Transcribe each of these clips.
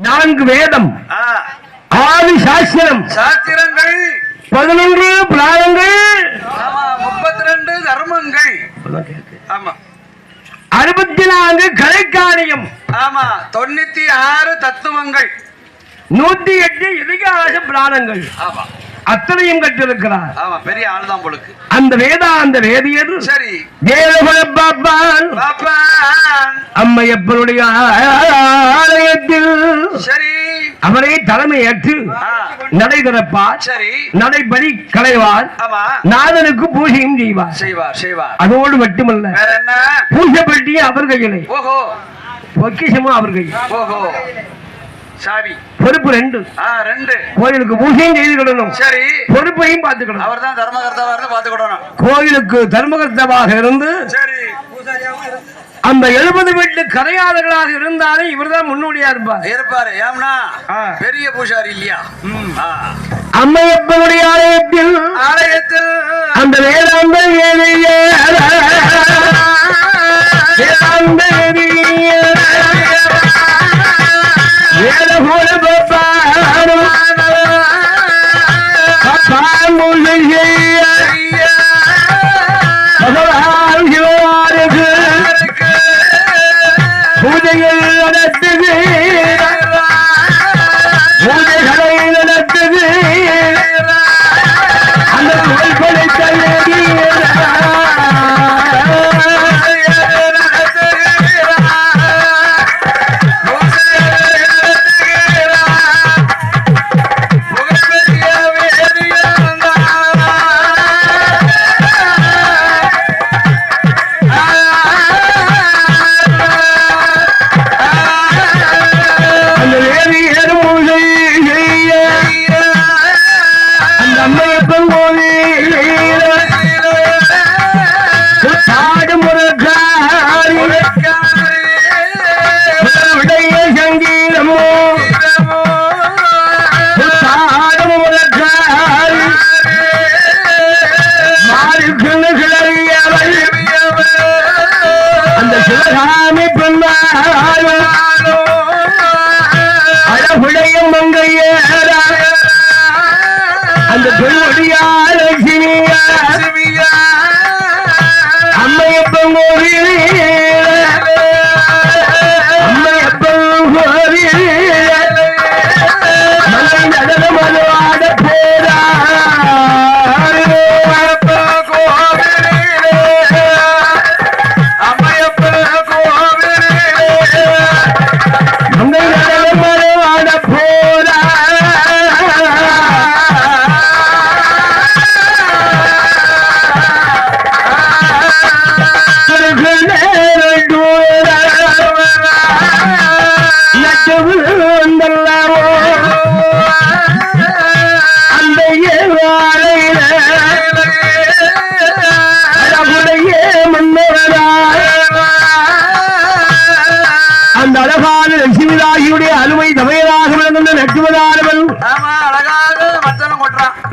நான்கு வேதம். ஆ, ஆறு சாஸ்திரம். சாஸ்திரங்கள். பதினொன்று பிராணங்கள். ஆமா முப்பத்தி ரெண்டு தர்மங்கள் ஆமா. அறுபத்தி நான்கு கலைக்காரியம். ஆமா தொண்ணூத்தி ஆறு தத்துவங்கள். நூத்தி எட்டு இதிகாச பிராணங்கள். ஆமா. அத்தனையும் கற்றிருக்கிறார். ஆமா பெரிய ஆளுதான் பொழுக்கு அந்த வேதியர் சரி. பாப்பான். அம்மையப்பனுடைய ஆலயத்தில் சரி. அவரை தலைமையேற்று ஆ, நடை திறப்பார். சரி. நடைபடி களைவார். நாதனுக்கு பூஜையும் செய்வார். செய்வார் செய்வார். அதோடு மட்டுமல்ல பூஜை பெட்டியும் அவர் கையிலே. பொக்கிஷமும் அவர் கையில். சாவி. பொறுப்பு ரெண்டு. ரெண்டு. கோயிலுக்கு பூஜையும் செய்துக்கிடணும் சரி. பொறுப்பையும் பார்த்துக்கணும். அவர் தான் தர்மகர்த்தாவா இருந்து பாத்துக்கிடணும் கோயிலுக்கு தர்மகர்த்தவாக இருந்து சரி. அந்த எழுபது வீட்டு கரையாளர்களாக இருந்தாலும் இவர்தான் முன்னோடியா இருப்பார். இருப்பாரு. ஏம்னா. பெரிய பூசாரி இல்லையா. அம்மையப்பனுடைய ஆலயத்தில் ஆலயத்தில் அந்த வேதாந்த வேதிய ভুলব அந்த சிவகாமி பெண்ணாலும் அழகுடைய மங்கையேரா. அந்த பெண்மொழியார்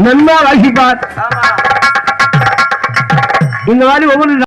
நன்மா வாசிப்பார். இந்த மாதிரி ஒவ்வொரு